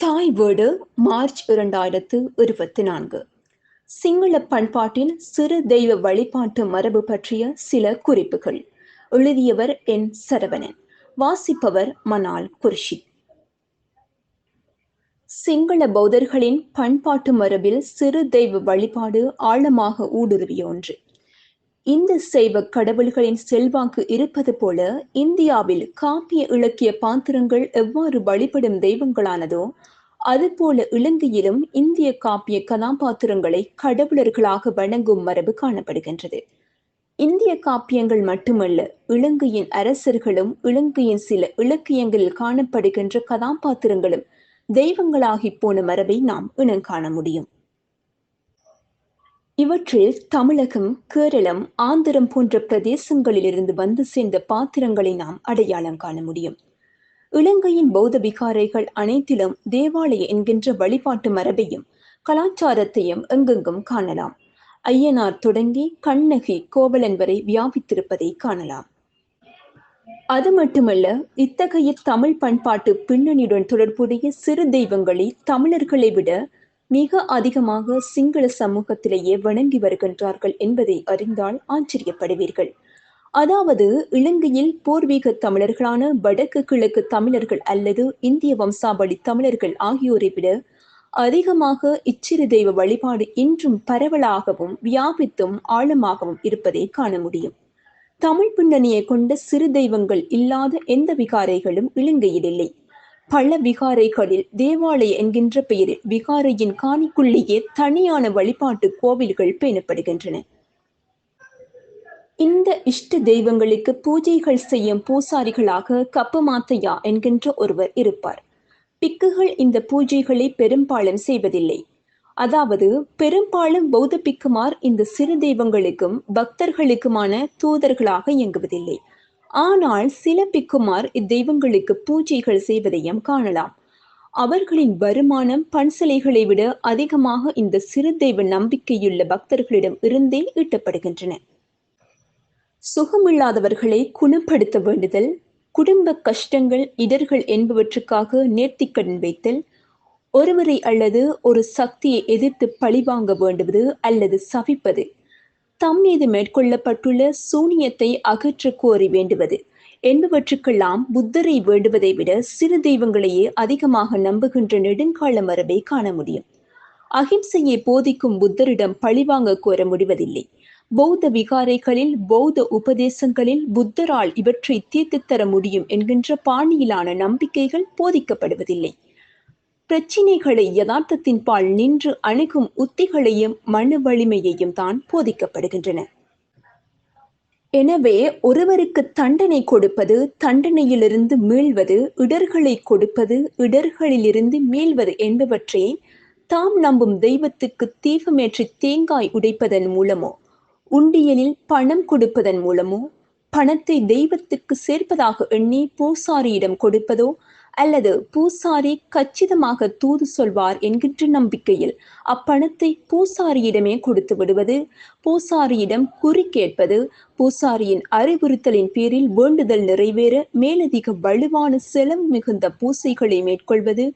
தாய் வீடு மார்ச் இரண்டாயிரத்து இருபத்தி நான்கு. சிங்கள பண்பாட்டில் சிறு தெய்வ வழிபாட்டு மரபு பற்றிய சில குறிப்புகள். எழுதியவர் என் சரவணன். வாசிப்பவர் மனால் குர்ஷி. சிங்கள பௌத்தர்களின் பண்பாட்டு மரபில் சிறு தெய்வ வழிபாடு ஆழமாக ஊடுருவிய ஒன்று. இந்த செய்வ கடவுள்களின் செல்வாக்கு இருப்பது போல இந்தியாவில் காப்பிய இலக்கிய பாத்திரங்கள் எவ்வாறு வழிபடும் தெய்வங்களானதோ அதுபோல இலங்கையிலும் இந்திய காப்பிய கதாபாத்திரங்களை கடவுளர்களாக வணங்கும் மரபு காணப்படுகின்றது. இந்திய காப்பியங்கள் மட்டுமல்ல இலங்கையின் அரசர்களும் இலங்கையின் சில இலக்கியங்களில் காணப்படுகின்ற கதாபாத்திரங்களும் தெய்வங்களாகி போன மரபை நாம் இனங்காண முடியும். இவற்றில் தமிழகம் கேரளம் ஆந்திரம் போன்ற பிரதேசங்களிலிருந்து வந்து சேர்ந்த பாத்திரங்களை நாம் அடையாளம் காண முடியும். இலங்கையின் பௌத்த விகாரைகள் அனைத்திலும் தேவாலய என்கின்ற வழிபாட்டு மரபையும் கலாச்சாரத்தையும் எங்கெங்கும் காணலாம். ஐயனார் தொடங்கி கண்ணகி கோவலன் வரை வியாபித்திருப்பதை காணலாம். அது மட்டுமல்ல இத்தகைய தமிழ் பண்பாட்டு பின்னணியுடன் தொடர்புடைய சிறு தெய்வங்களை தமிழர்களை விட மிக அதிகமாக சிங்கள சமூகத்திலேயே வணங்கி வருகின்றார்கள் என்பதை அறிந்தால் ஆச்சரியப்படுவீர்கள். அதாவது இலங்கையில் பூர்வீக தமிழர்களான வடக்கு கிழக்கு தமிழர்கள் அல்லது இந்திய வம்சாவளி தமிழர்கள் ஆகியோரை விட அதிகமாக இச்சிறு தெய்வ வழிபாடு இன்றும் பரவலாகவும் வியாபித்தும் ஆழமாகவும் இருப்பதை காண முடியும். தமிழ் பின்னணியை கொண்ட சிறு தெய்வங்கள் இல்லாத எந்த விகாரைகளும் இலங்கையில் இல்லை. பல விகாரைகளில் தேவாலய என்கின்ற பெயரில் விகாரையின் காணிக்குள்ளேயே தனியான வழிபாட்டு கோவில்கள் பேணப்படுகின்றன. இந்த இஷ்ட தெய்வங்களுக்கு பூஜைகள் செய்யும் பூசாரிகளாக கப்பமாத்தையா என்கின்ற ஒருவர் இருப்பார். பிக்குகள் இந்த பூஜைகளை பெரும்பாலும் செய்வதில்லை. அதாவது பெரும்பாலும் பௌத்த பிக்குமார் இந்த சிறு தெய்வங்களுக்கும் பக்தர்களுக்குமான தூதர்களாக இயங்குவதில்லை. ஆனால் சில பிக்குமார் இத்தெய்வங்களுக்கு பூஜைகள் செய்வதையும் காணலாம். அவர்களின் வருமானம் பன்சலைகளை விட அதிகமாக இந்த சிறு தெய்வ நம்பிக்கையுள்ள பக்தர்களிடம் இருந்தே ஈட்டப்படுகின்றன. சுகமில்லாதவர்களை குணப்படுத்த வேண்டுதல் குடும்ப கஷ்டங்கள் இடர்கள் என்பவற்றுக்காக நேர்த்திக்கடன் வைத்தல் ஒருவரை அல்லது ஒரு சக்தியை எதிர்த்து பழிவாங்க வேண்டுவது அல்லது சவிப்பது தம் மீது மேற்கொள்ளப்பட்டுள்ள சூனியத்தை அகற்ற கோரி வேண்டுவது என்பவற்றுக்கெல்லாம் புத்தரை வேண்டுவதை விட சிறு தெய்வங்களையே அதிகமாக நம்புகின்ற நெடுங்கால மரபை காண முடியும். அகிம்சையை போதிக்கும் புத்தரிடம் பழிவாங்க கோர முடிவதில்லை. பௌத்த விகாரைகளில் பௌத்த உபதேசங்களில் புத்தரால் இவற்றை தீர்த்து தர முடியும் என்கின்ற பாணியிலான நம்பிக்கைகள் போதிக்கப்படுவதில்லை. பிரச்சினைகளை யதார்த்தத்தின் பால் நின்று அணுகும் உத்திகளையும் மன வலிமையையும் தான் போதிக்கப்படுகின்றன. எனவே ஒருவருக்கு தண்டனை கொடுப்பது தண்டனையிலிருந்து மீள்வது இடர்களை கொடுப்பது இடர்களிலிருந்து மீள்வது என்பவற்றை தாம் நம்பும் தெய்வத்துக்கு தீபமேற்றி தேங்காய் உடைப்பதன் மூலமோ உண்டியலில் பணம் கொடுப்பதன் மூலமோ பணத்தை தெய்வத்துக்கு சேர்ப்பதாக எண்ணி பூசாரியிடம் கொடுப்பதோ அல்லது பூசாரி கச்சிதமாக தூது சொல்வார் என்கின்ற நம்பிக்கையில் அப்பணத்தை பூசாரியிடமே கொடுத்து விடுவது பூசாரியிடம் குறி கேட்பது பூசாரியின் அறிவுறுத்தலின் பேரில் வேண்டுதல் நிறைவேற மேலதிக வலுவான செலவு மிகுந்த பூசைகளை மேற்கொள்வது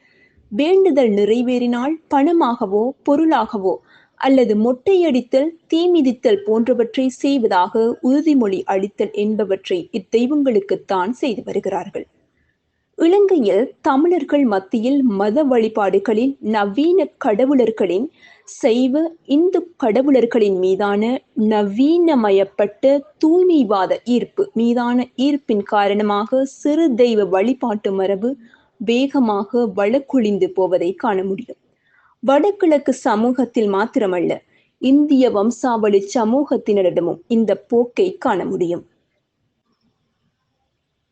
வேண்டுதல் நிறைவேறினால் பணமாகவோ பொருளாகவோ அல்லது மொட்டையடித்தல் தீமிதித்தல் போன்றவற்றை செய்வதாக உறுதிமொழி அளித்தல் என்பவற்றை இத்தெய்வங்களுக்குத்தான் செய்து வருகிறார்கள். இலங்கையில் தமிழர்கள் மத்தியில் மத வழிபாடுகளில் நவீன கடவுளர்களின் சைவ இந்து கடவுளர்களின் மீதான நவீனமயப்பட்ட தூய்மைவாத ஈர்ப்பு மீதான ஈர்ப்பின் காரணமாக சிறு தெய்வ வழிபாட்டு மரபு வேகமாக வழக்கொழிந்து போவதை காண முடியும். வடகிழக்கு சமூகத்தில் மாத்திரமல்ல இந்திய வம்சாவளி சமூகத்தினரிடமும் இந்த போக்கை காண முடியும்.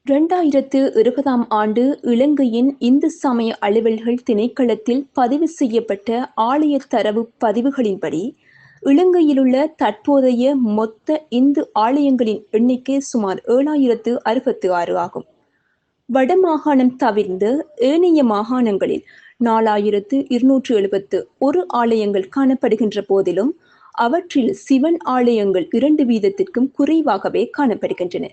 இரண்டாயிரத்து இருபதாம் ஆண்டு இலங்கையின் இந்து சமய அலுவல்கள் திணைக்களத்தில் பதிவு செய்யப்பட்ட ஆலய தரவு பதிவுகளின்படி இலங்கையிலுள்ள தற்போதைய மொத்த இந்து ஆலயங்களின் எண்ணிக்கை சுமார் ஏழாயிரத்து அறுபத்து ஆறு ஆகும். வடமாகாணம் தவிர்ந்து ஏனைய மாகாணங்களில் நாலாயிரத்து இருநூற்று எழுபத்து ஒரு ஆலயங்கள் காணப்படுகின்ற போதிலும் அவற்றில் சிவன் ஆலயங்கள் இரண்டு வீதத்திற்கும் குறைவாகவே காணப்படுகின்றன.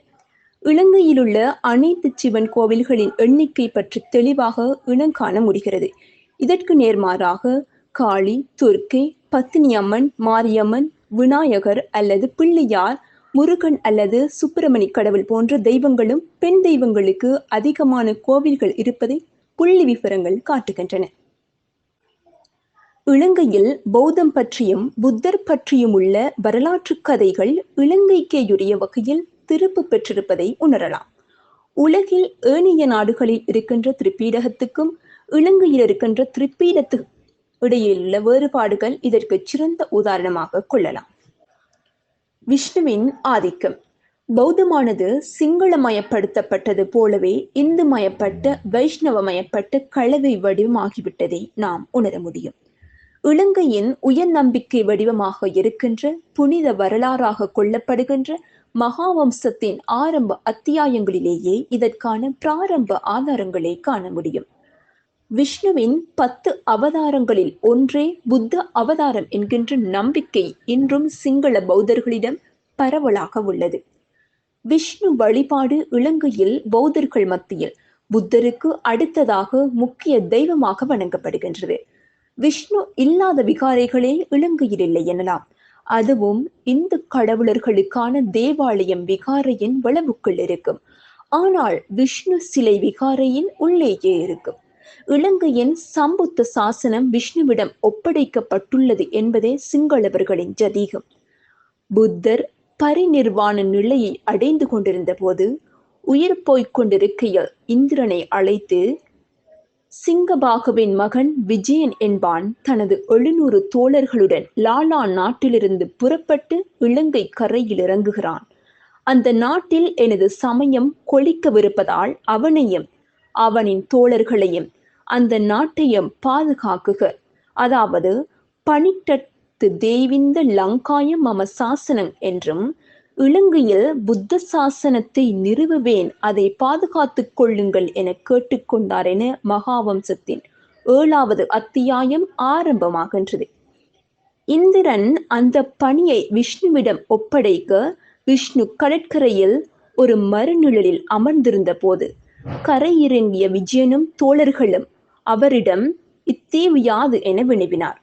இலங்கையிலுள்ள அனைத்து சிவன் கோவில்களின் எண்ணிக்கை பற்றி தெளிவாக இனங்காண முடிகிறது. இதற்கு நேர்மாறாக காளி துர்க்கை பத்தினியம்மன் மாரியம்மன் விநாயகர் அல்லது பிள்ளையார் முருகன் அல்லது சுப்பிரமணி கடவுள் போன்ற தெய்வங்களும் பெண் தெய்வங்களுக்கு அதிகமான கோவில்கள் இருப்பதை புள்ளி விவரங்கள் காட்டுகின்றன. இலங்கையில் பௌத்தம் பற்றியும் புத்தர் பற்றியும் உள்ள வரலாற்று கதைகள் இலங்கைக்கேயுரிய வகையில் திருப்பு பெற்றிருப்பதை உணரலாம். உலகில் ஏனைய நாடுகளில் இருக்கின்ற திருப்பீடகத்துக்கும் இலங்கையில் இருக்கின்ற திருப்பீடத்து இடையிலுள்ள வேறுபாடுகள் இதற்கு சிறந்த உதாரணமாக கொள்ளலாம். விஷ்ணுவின் ஆதிக்கம். பௌத்தமானது சிங்களமயப்படுத்தப்பட்டது போலவே இந்து மயப்பட்ட வைஷ்ணவமயப்பட்ட கலவை வடிவமாகிவிட்டதை நாம் உணர முடியும். இலங்கையின் உயர் நம்பிக்கை வடிவமாக இருக்கின்ற புனித வரலாறாக கொள்ளப்படுகின்ற மகாவம்சத்தின் ஆரம்ப அத்தியாயங்களிலேயே இதற்கான பிராரம்ப ஆதாரங்களை காண முடியும். விஷ்ணுவின் பத்து அவதாரங்களில் ஒன்றே புத்த அவதாரம் என்கின்ற நம்பிக்கை இன்றும் சிங்கள பௌத்தர்களிடம் பரவலாக உள்ளது. விஷ்ணு வழிபாடு இலங்கையில் பௌத்தர்கள் மத்தியில் புத்தருக்கு அடுத்ததாக முக்கிய தெய்வமாக வணங்கப்படுகின்றது. விஷ்ணு இல்லாத விகாரைகளே இலங்கையில் இல்லை எனலாம். அதுவும் இந்து கடவுளர்களுக்கான தேவாலயம் விகாரையின் வளவுக்குள் இருக்கும். ஆனால் விஷ்ணு சிலை விகாரையின் உள்ளேயே இருக்கும். இலங்கையின் சம்புத்த சாசனம் விஷ்ணுவிடம் ஒப்படைக்கப்பட்டுள்ளது என்பதே சிங்களவர்களின் ஜதீகம். புத்தர் பரிநிர்வாண நிலையை அடைந்து கொண்டிருந்த போது உயிர் போய்க் கொண்டிருக்கையில் இந்திரனை அழைத்து சிங்கபாகுவின் மகன் விஜயன் என்பான் தனது எழுநூறு தோழர்களுடன் லாலா நாட்டிலிருந்து புறப்பட்டு இலங்கை கரையில் இறங்குகிறான். அந்த நாட்டில் எனது சமயம் கொளிக்கவிருப்பதால் அவனையும் அவனின் தோழர்களையும் அந்த நாட்டையும் பாதுகாக்குக. அதாவது பனிட்டத்து தேவிந்த லங்காயம் மம சாசனம் என்றும் இலங்கையில் புத்த சாசனத்தை நிறுவுவேன் அதை பாதுகாத்துக் கொள்ளுங்கள் என கேட்டுக்கொண்டார் என மகாவம்சத்தின் ஏழாவது அத்தியாயம் ஆரம்பமாகின்றது. இந்திரன் அந்த பணியை விஷ்ணுவிடம் ஒப்படைக்க விஷ்ணு கடற்கரையில் ஒரு மறுநிழலில் அமர்ந்திருந்த போது கரையிறங்கிய விஜயனும் தோழர்களும் அவரிடம் இத்தீவு யாது என வினவினார்.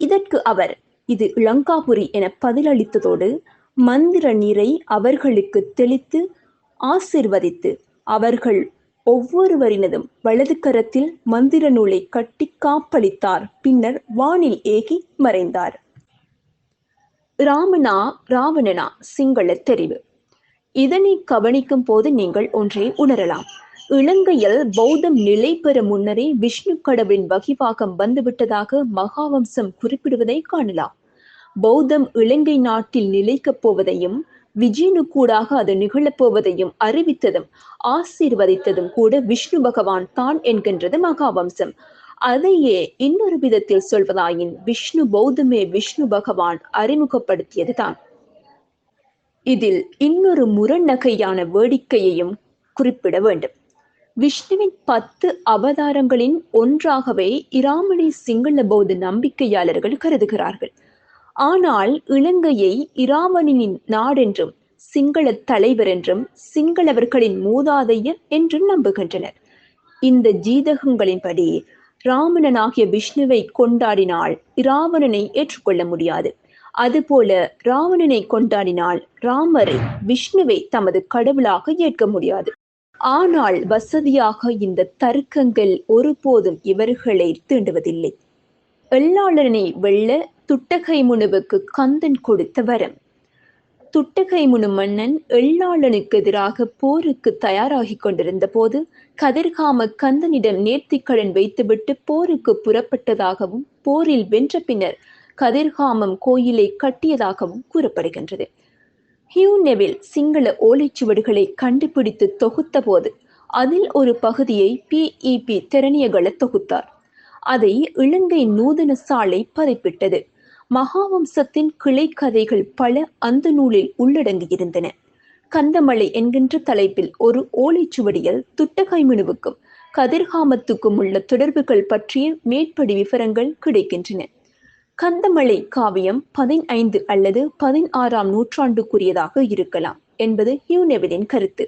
இதற்கு அவர் இது லங்காபுரி என பதிலளித்ததோடு மந்திர நீரை அவர்களுக்கு தெளித்து ஆசிர்வதித்து அவர்கள் ஒவ்வொருவரினதும் வலது கரத்தில் மந்திர நூலை கட்டி காப்பளித்தார். பின்னர் வானில் ஏகி மறைந்தார். ராமனா ராவணனா சிங்கள தெரிவு. இதனை கவனிக்கும் போது நீங்கள் ஒன்றை உணரலாம். இலங்கையில் பௌத்தம் நிலை பெற முன்னரே விஷ்ணு கடவுளின் வகிவாகம் வந்துவிட்டதாக மகாவம்சம் குறிப்பிடுவதை காணலாம். பௌத்தம் இலங்கை நாட்டில் நிலைக்கப் போவதையும் விஜயனு கூடாக அது நிகழப்போவதையும் அறிவித்ததும் ஆசீர்வதித்ததும் கூட விஷ்ணு பகவான் தான் என்கின்றது மகாவம்சம். அதையே இன்னொரு விதத்தில் சொல்வதாயின் விஷ்ணு பௌத்தமே விஷ்ணு பகவான் அறிமுகப்படுத்தியதுதான். இதில் இன்னொரு முரண்நகையான வேடிக்கையையும் குறிப்பிட வேண்டும். விஷ்ணுவின் பத்து அவதாரங்களின் ஒன்றாகவே இராமணி சிங்கள பௌத்த நம்பிக்கையாளர்கள் கருதுகிறார்கள். ஆனால் இலங்கையை இராமனின் நாடென்றும் சிங்கள தலைவர் என்றும் சிங்களவர்களின் மூதாதையர் என்றும் நம்புகின்றனர். இந்த ஜீதகங்களின்படி ராவணனாகிய விஷ்ணுவை கொண்டாடினால் இராவணனை ஏற்றுக்கொள்ள முடியாது. அதுபோல ராவணனை கொண்டாடினால் ராமரை விஷ்ணுவை தமது கடவுளாக ஏற்க முடியாது. ஆனால் வசதியாக இந்த தர்க்கங்கள் ஒருபோதும் இவர்களை தீண்டுவதில்லை. எள்ளாளனை வெல்ல துட்டகை முனுவுக்கு கந்தன் கொடுத்த வரம். துட்டகை முனு மன்னன் எள்ளாளனுக்கு எதிராக போருக்கு தயாராகி கொண்டிருந்த போது கதிர்காம கந்தனிடம் நேர்த்திக்கடன் வைத்துவிட்டு போருக்கு புறப்பட்டதாகவும் போரில் வென்ற பின்னர் கதிர்காமம் கோயிலை கட்டியதாகவும் கூறப்படுகின்றது. ஹியூனெவில் சிங்கள ஓலைச்சுவடுகளை கண்டுபிடித்து தொகுத்த போது அதில் ஒரு பகுதியை பிஇபி திறனியகள தொகுத்தார். அதை இலங்கை நூதன சாலை பதிப்பிட்டது மகாவம்சத்தின் கிளை கதைகள் பல அந்த நூலில் உள்ளடங்கியிருந்தன. கந்தமலை என்கின்ற தலைப்பில் ஒரு ஓலைச்சுவடியில் துட்டகைமினுவுக்கும் கதிர்காமத்துக்கும் உள்ள தொடர்புகள் பற்றிய மேற்படி விவரங்கள் கிடைக்கின்றன. கந்தமலை காவியம் பதினைந்து அல்லது பதினாறாம் நூற்றாண்டுக்குரியதாக இருக்கலாம் என்பது ஹியூனெவிலின் கருத்து.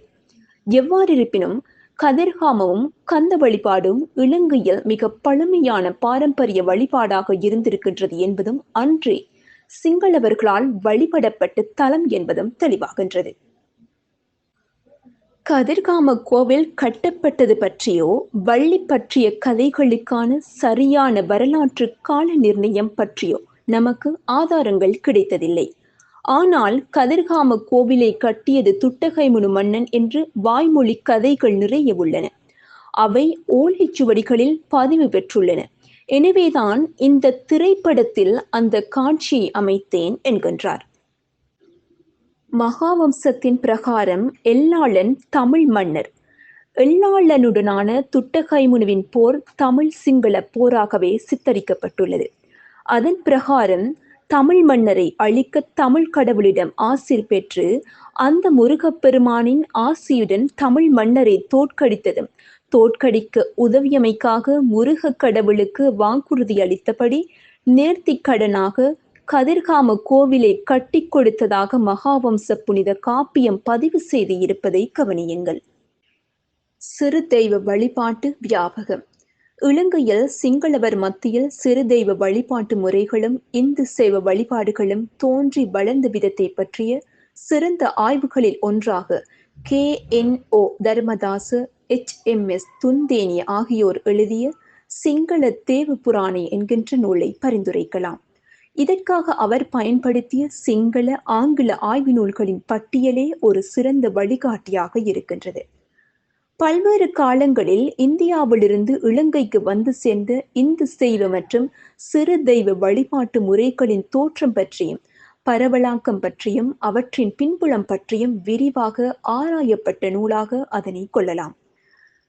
எவ்வாறிருப்பினும் கதிர்காமமும் கந்த வழிபாடும் இலங்கையில் மிக பழமையான பாரம்பரிய வழிபாடாக இருந்திருக்கின்றது என்பதும் அன்றே சிங்களவர்களால் வழிபடப்பட்ட தலம் என்பதும் தெளிவாகின்றது. கதிர்காம கோவில் கட்டப்பட்டது பற்றியோ வள்ளி பற்றிய கதைகளுக்கான சரியான வரலாற்று கால நிர்ணயம் பற்றியோ நமக்கு ஆதாரங்கள் கிடைத்ததில்லை. ஆனால் கதிர்காம கோவிலை கட்டியது துட்டகைமுனு மன்னன் என்று வாய்மொழி கதைகள் நிறைய உள்ளன. அவை ஓலைச்சுவடிகளில் பதிவு பெற்றுள்ளன. எனவேதான் இந்த திரைப்படத்தில் அந்த காட்சியை அமைத்தேன் என்கின்றார். மகாவம்சத்தின் பிரகாரம் எல்லாளன் தமிழ் மன்னர். எல்லாளனுடனான துட்டகைமுனுவின் போர் தமிழ் சிங்கள போராகவே சித்தரிக்கப்பட்டுள்ளது. அதன் பிரகாரம் தமிழ் மன்னரை அழிக்க தமிழ் கடவுளிடம் ஆசிர் பெற்று அந்த முருகப்பெருமானின் ஆசியுடன் தமிழ் மன்னரை தோற்கடித்ததும் தோற்கடிக்க உதவியமைக்காக முருக கடவுளுக்கு வாக்குறுதி அளித்தபடி நேர்த்திக்கடனாக கதிர்காம கோவிலை கட்டி கொடுத்ததாக மகாவம்ச புனித காப்பியம் பதிவு செய்து இருப்பதை கவனியுங்கள். சிறு தெய்வ வழிபாட்டு வியாபகம். இலங்கையில் சிங்களவர் மத்தியில் சிறு தெய்வ வழிபாட்டு முறைகளும் இந்து சைவ வழிபாடுகளும் தோன்றி வளர்ந்த விதத்தை பற்றிய சிறந்த ஆய்வுகளில் ஒன்றாக K. N. O. Dharmadasa H. M. S. Thundeni ஆகியோர் எழுதிய சிங்கள தேவ புராணி என்கின்ற நூலை பரிந்துரைக்கலாம். இதற்காக அவர் பயன்படுத்திய சிங்கள ஆங்கில ஆய்வு நூல்களின் பட்டியலே ஒரு சிறந்த வழிகாட்டியாக இருக்கின்றது. பல்வேறு காலங்களில் இந்தியாவிலிருந்து இலங்கைக்கு வந்து சேர்ந்த இந்து செய்வ மற்றும் சிறு தெய்வ வழிபாட்டு முறைகளின் தோற்றம் பற்றியும் பரவலாக்கம் பற்றியும் அவற்றின் பின்புலம் பற்றியும் விரிவாக ஆராயப்பட்ட நூலாக அதனை கொள்ளலாம்.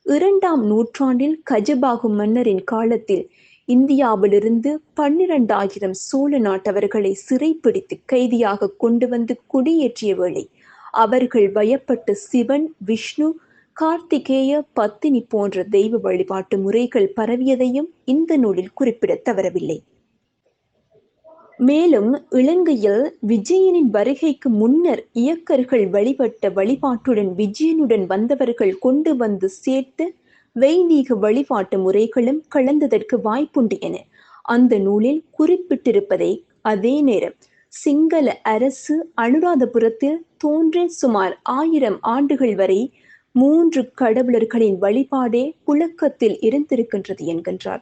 இரண்டாம் நூற்றாண்டில் கஜபாகு மன்னரின் காலத்தில் இந்தியாவிலிருந்து பன்னிரண்டாயிரம் சோழ நாட்டவர்களை சிறைப்பிடித்து கைதியாக கொண்டு வந்து குடியேற்றிய வேளை அவர்கள் வயப்பட்ட சிவன் விஷ்ணு கார்த்திகேய பத்தினி போன்ற தெய்வ வழிபாட்டு முறைகள் பரவியதையும் இந்த நூலில் குறிப்பிட தவறவில்லை. மேலும் இலங்கையில் விஜயனின் வருகைக்கு முன்னர் இயக்கர்கள் வழிபட்ட வழிபாட்டுடன் விஜயனுடன் வந்தவர்கள் கொண்டு வந்து சேர்த்து வைதீக வழிபாட்டு முறைகளும் கலந்ததற்கு வாய்ப்புண்டு என அந்த நூலில் குறிப்பிட்டிருப்பதை அதே நேரம் சிங்கள அரசு அனுராதபுரத்தில் தோன்றி சுமார் ஆயிரம் ஆண்டுகள் வரை மூன்று கடவுளர்களின் வழிபாடே புழக்கத்தில் இருந்திருக்கின்றது என்கின்றார்.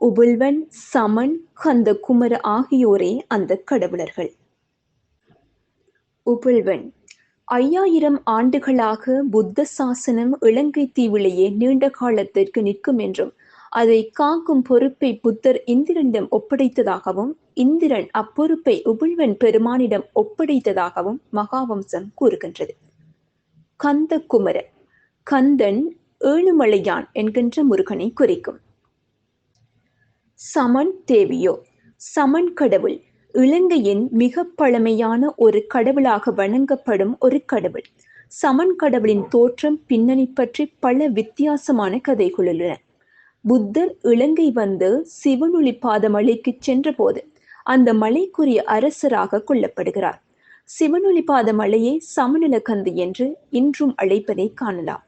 உபுல்வன் சமன் கந்த குமர ஆகியோரே அந்த கடவுளர்கள். உபுல்வன் ஐயாயிரம் ஆண்டுகளாக புத்த சாசனம் இலங்கை தீவிலேயே நீண்ட காலத்திற்கு நிற்கும் என்றும் அதை காக்கும் பொறுப்பை புத்தர் இந்திரனிடம் ஒப்படைத்ததாகவும் இந்திரன் அப்பொறுப்பை உபுல்வன் பெருமானிடம் ஒப்படைத்ததாகவும் மகாவம்சம் கூறுகின்றது. கந்த குமர கந்தன் ஏழுமலையான் என்கின்ற முருகனை குறிக்கும். சமன் தேவியோ சமன் கடவுள் இலங்கையின் மிக பழமையான ஒரு கடவுளாக வணங்கப்படும் ஒரு கடவுள். சமன் கடவுளின் தோற்றம் பின்னணி பற்றி பல வித்தியாசமான கதைகள் உள்ளன. புத்தர் இலங்கை வந்து சிவனொளி பாத மலைக்கு சென்றபோது அந்த மலைக்குரிய அரசராக கொல்லப்படுகிறார். சிவனொளி பாத மலையை சமநலக்கந்து என்று இன்றும் அழைப்பதை காணலாம்.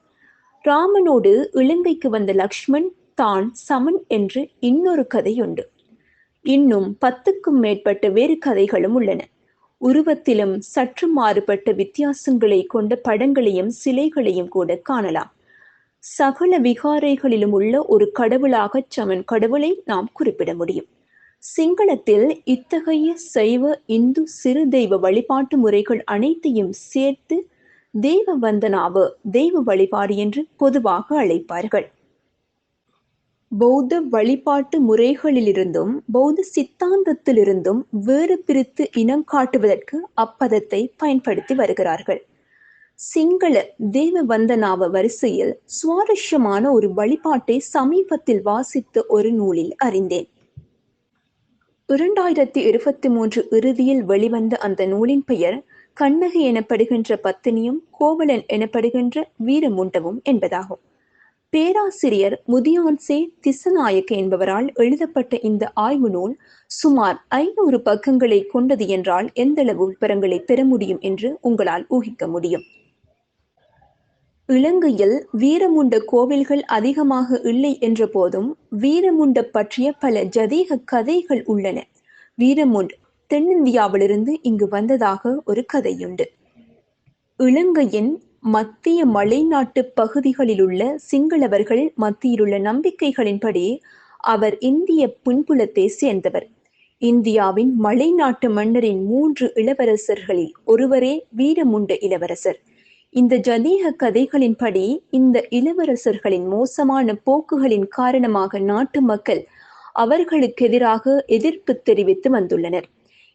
ராமனோடு இலங்கைக்கு வந்த லக்ஷ்மண் தான் சமன் என்று இன்னொரு கதை உண்டு இன்னும் பத்துக்கும் மேற்பட்ட வேறு கதைகளும் உள்ளன. உருவத்திலும் சற்று மாறுபட்ட வித்தியாசங்களை கொண்ட படங்களையும் சிலைகளையும் கூட காணலாம். சகல விகாரைகளிலும் உள்ள ஒரு கடவுளாக சமன் கடவுளை நாம் குறிப்பிட முடியும். சிங்களத்தில் இத்தகைய சைவ இந்து சிறு தெய்வ வழிபாட்டு முறைகள் அனைத்தையும் சேர்த்து தெய்வ வந்தனாவ தெய்வ வழிபாடு என்று பொதுவாக அழைப்பார்கள். பௌத்த வழிபாட்டு முறைகளிலிருந்தும் பௌத்த சித்தாந்தத்திலிருந்தும் வேறு பிரித்து இனம் காட்டுவதற்கு அப்பதத்தை பயன்படுத்தி வருகிறார்கள். சிங்கள தேவ வந்தனாவ வரிசையில் சுவாரஸ்யமான ஒரு வழிபாட்டை சமீபத்தில் வாசித்த ஒரு நூலில் அறிந்தேன். இரண்டாயிரத்தி இருபத்தி மூன்று இறுதியில் வெளிவந்த அந்த நூலின் பெயர் கண்ணகி எனப்படுகின்ற பத்தினியும் கோவலன் எனப்படுகின்ற வீரமுண்டவும் என்பதாகும். பேராசிரியர் முதியான்சே திசநாயக்க என்பவரால் எழுதப்பட்ட இந்த ஆய்வு நூல் சுமார் ஐநூறு பக்கங்களை கொண்டது என்றால் எந்தளவு விவரங்களை பெற முடியும் என்று உங்களால் ஊகிக்க முடியும். இலங்கையில் வீரமுண்ட கோவில்கள் அதிகமாக இல்லை என்ற போதும் வீரமுண்ட பற்றிய பல ஜதீக கதைகள் உள்ளன. வீரமுண்ட் தென்னிந்தியாவிலிருந்து இங்கு வந்ததாக ஒரு கதையுண்டு. இலங்கையின் மத்திய மலைநாட்டு பகுதிகளிலுள்ள சிங்களவர்கள் மத்தியிலுள்ள நம்பிக்கைகளின்படி அவர் இந்திய புன்புலத்தை சேர்ந்தவர். இந்தியாவின் மலைநாட்டு மன்னரின் மூன்று இளவரசர்களில் ஒருவரே வீரமுண்ட இளவரசர். இந்த ஜதீக கதைகளின்படி இந்த இளவரசர்களின் மோசமான போக்குகளின் காரணமாக நாட்டு மக்கள் அவர்களுக்கு எதிராக எதிர்ப்பு தெரிவித்து வந்துள்ளனர்.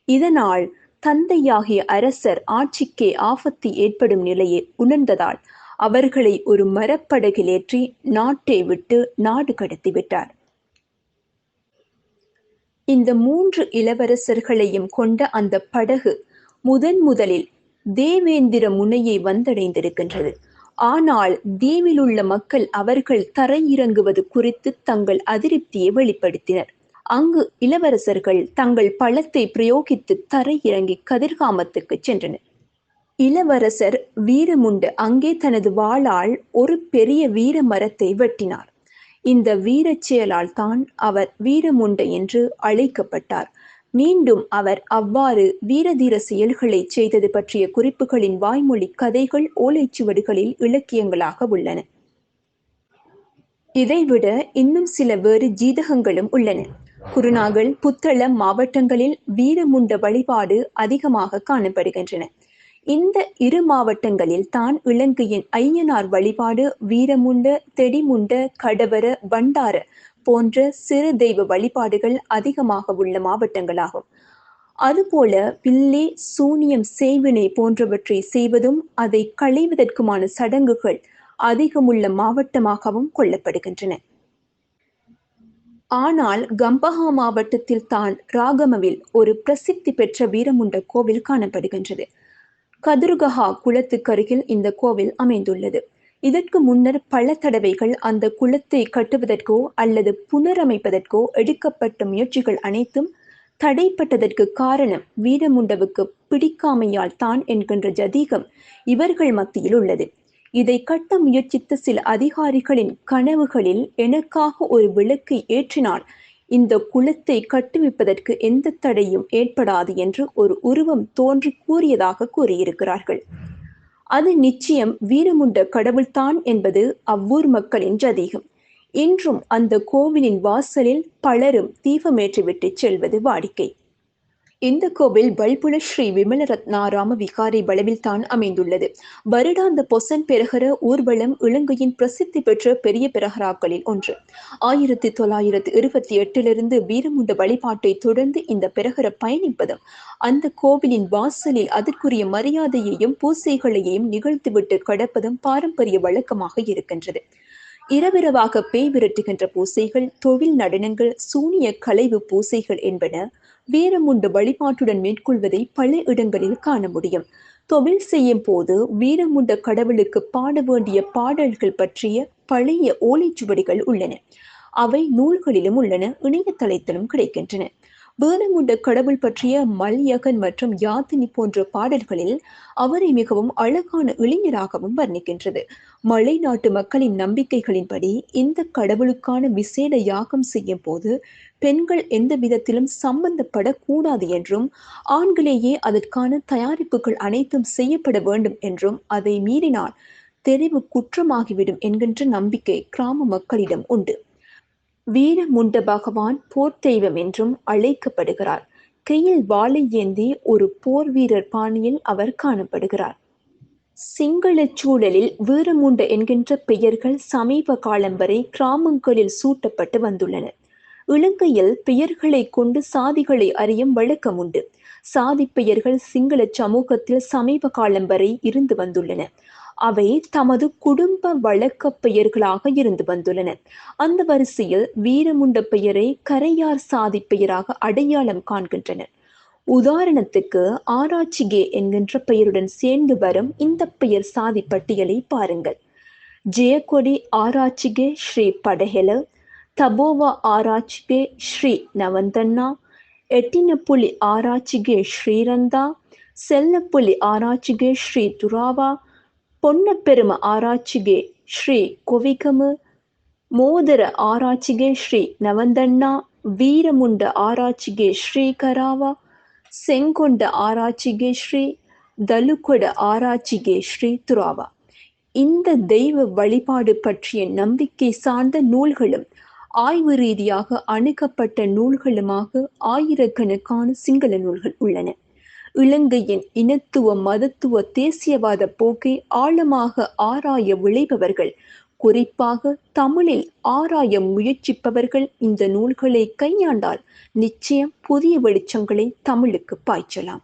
இதனால் தந்தையாகிய அரசர் ஆட்சிக்கே ஆபத்து ஏற்படும் நிலையை உணர்ந்ததால் அவர்களை ஒரு மரப்படகில் ஏற்றி நாட்டை விட்டு நாடு கடத்திவிட்டார் இந்த மூன்று இளவரசர்களையும் கொண்ட அந்த படகு முதன் முதலில் தேவேந்திர முனையை வந்தடைந்திருக்கின்றது. ஆனால் தீவிலுள்ள மக்கள் அவர்கள் தரையிறங்குவது குறித்து தங்கள் அதிருப்தியை வெளிப்படுத்தினர். அங்கு இளவரசர்கள் தங்கள் பழத்தை பிரயோகித்து தரையிறங்கி கதிர்காமத்துக்கு சென்றனர். இளவரசர் வீரமுண்டு அங்கே தனது வாளால் ஒரு பெரிய வீர மரத்தை வெட்டினார். இந்த வீரச் செயலால் தான் அவர் வீரமுண்டு என்று அழைக்கப்பட்டார். மீண்டும் அவர் அவ்வாறு வீரதீர செயல்களை செய்தது பற்றிய குறிப்புகளின் வாய்மொழி கதைகள் ஓலைச்சுவடுகளில் இலக்கியங்களாக உள்ளன. இதைவிட இன்னும் சில வேறு ஜீதகங்களும் உள்ளன. குருநாகல் புத்தளம் மாவட்டங்களில் வீரமுண்ட வழிபாடு அதிகமாக காணப்படுகின்றன. இந்த இரு மாவட்டங்களில் தான் இலங்கையின் ஐயனார் வழிபாடு வீரமுண்ட தெடிமுண்ட கடவர பண்டார போன்ற சிறு தெய்வ வழிபாடுகள் அதிகமாக உள்ள மாவட்டங்களாகும். அதுபோல பில்லி சூனியம் சேவினை போன்றவற்றை செய்வதும் அதை களைவதற்குமான சடங்குகள் அதிகமுள்ள மாவட்டமாகவும் கொள்ளப்படுகின்றன. ஆனால் கம்பஹா மாவட்டத்தில் தான் ராகமவில் ஒரு பிரசித்தி பெற்ற வீரமுண்ட கோவில் காணப்படுகின்றது. கதுருகஹா குளத்துக்கருகில் இந்த கோவில் அமைந்துள்ளது. இதற்கு முன்னர் பல தடவைகள் அந்த குளத்தை கட்டுவதற்கோ அல்லது புனரமைப்பதற்கோ எடுக்கப்பட்ட முயற்சிகள் அனைத்தும் தடைப்பட்டதற்கு காரணம் வீரமுண்டவுக்கு பிடிக்காமையால் தான் என்கின்ற ஜதீகம் இவர்கள் மத்தியில் உள்ளது. இதை கட்ட முயற்சித்த சில அதிகாரிகளின் கனவுகளில் எனக்காக ஒரு விளக்கை ஏற்றினால் இந்த குலத்தை கட்டுவிப்பதற்கு எந்த தடையும் ஏற்படாது என்று ஒரு உருவம் தோன்றி கூறியதாக கூறியிருக்கிறார்கள். அது நிச்சயம் வீரமுண்ட கடவுள்தான் என்பது அவ்வூர் மக்களின் ஜதீகம் இன்றும் அந்த கோவிலின் வாசலில் பலரும் தீபமேற்றிவிட்டு செல்வது வாடிக்கை. இந்த கோவில் பல்புல ஸ்ரீ விமலரத்னாராம விகாரை வளவில் தான் அமைந்துள்ளது. வருடாந்த பொசன் பெருகர ஊர்வலம் இலங்கையின் பிரசித்தி பெற்ற பெரிய பெருகராக்களில் ஒன்று. ஆயிரத்தி தொள்ளாயிரத்தி இருபத்தி எட்டிலிருந்து வீரமுண்ட வழிபாட்டை தொடர்ந்து இந்த பெருகர பயணிப்பதும் அந்த கோவிலின் வாசலில் அதற்குரிய மரியாதையையும் பூசைகளையும் நிகழ்த்திவிட்டு கடப்பதும் பாரம்பரிய வழக்கமாக இருக்கின்றது. இரவிரவாக பேய் விரட்டுகின்ற பூசைகள் தொழில் நடனங்கள் சூனிய கலைவு பூசைகள் என்பன வீரமுண்டு வழிபாட்டுடன் மேற்கொள்வதை பல இடங்களில் காண முடியும். தொழில் செய்யும் போது வீரமுண்ட கடவுளுக்கு பாட வேண்டிய பாடல்கள் பற்றிய பழைய ஓலைச்சுவடிகள் உள்ளன. அவை நூல்களிலும் உள்ளன இணையதளத்திலும் கிடைக்கின்றன. வேதங்குண்ட கடவுள் பற்றிய மல்யகன் மற்றும் யாத்தினி போன்ற பாடல்களில் அவரை மிகவும் அழகான இளைஞராகவும் வர்ணிக்கின்றது. மலை நாட்டு மக்களின் நம்பிக்கைகளின்படி இந்த கடவுளுக்கான விசேட யாகம் செய்யும் போது பெண்கள் எந்த விதத்திலும் சம்பந்தப்படக்கூடாது என்றும் ஆண்களேயே அதற்கான தயாரிப்புகள் அனைத்தும் செய்யப்பட வேண்டும் என்றும் அதை மீறினால் தெரிவு குற்றமாகிவிடும் என்கின்ற நம்பிக்கை கிராம மக்களிடம் உண்டு. வீரமுண்ட பகவான் போர் தெய்வம் என்றும் அழைக்கப்படுகிறார். கையில் வாளை ஏந்தி ஒரு போர் வீரர் பாணியில் அவர் காணப்படுகிறார். சிங்கள சூழலில் வீரமுண்ட என்கின்ற பெயர்கள் சமீப காலம் வரை கிராமங்களில் சூட்டப்பட்டு வந்துள்ளன இலங்கையில் பெயர்களை கொண்டு சாதிகளை அறியும் வழக்கம் உண்டு. சாதி பெயர்கள் சிங்கள சமூகத்தில் சமீப காலம் வரை இருந்து வந்துள்ளன. அவை தமது குடும்ப வழக்க பெயர்களாக இருந்து வந்துள்ளன. அந்த வரிசையில் வீரமுண்ட பெயரை கரையார் சாதி பெயராக அடையாளம் காண்கின்றனர். உதாரணத்துக்கு ஆராய்ச்சிகே என்கின்ற பெயருடன் சேர்ந்து வரும் இந்த பெயர் சாதி பட்டியலை பாருங்கள். ஜெயக்கொடி ஆராய்ச்சிகே ஸ்ரீ படஹெல தபோவா ஆராய்ச்சிகே ஸ்ரீ நவந்தண்ணா எட்டினப்புலி ஆராய்ச்சிகே ஸ்ரீரந்தா செல்லப்புலி ஆராய்ச்சிகே ஸ்ரீ துராவா ಪೊನ್ನಪ್ಪೆರುಮ ಆರಾಚಿಗೆ ஸ்ரீ கொவிகமு. மோதர ಆರಾಚಿಗೆ ஸ்ரீ நவந்தண்ணா. ವೀರಮುಂಡ ಆರಾಚಿಗೆ ಶ್ರೀ ಕರಾವ ಸೆಂಕೊಂಡ ಆರಾಚಿಗೆ ಶ್ರೀ தலுக்கொட ஆராய்ச்சிகே ஸ்ரீ துராவா. இந்த தெய்வ வழிபாடு பற்றிய நம்பிக்கை சார்ந்த நூல்களும் ஆய்வு ரீதியாக அணுகப்பட்ட நூல்களுமாக ஆயிரக்கணக்கான சிங்கள நூல்கள் உள்ளன. இலங்கையின் இனத்துவ மதத்துவ தேசியவாத போக்கை ஆழமாக ஆராய விளைபவர்கள் குறிப்பாக தமிழில் ஆராய முயற்சிப்பவர்கள் இந்த நூல்களை கையாண்டால் நிச்சயம் புதிய வெளிச்சங்களை தமிழுக்கு பாய்ச்சலாம்.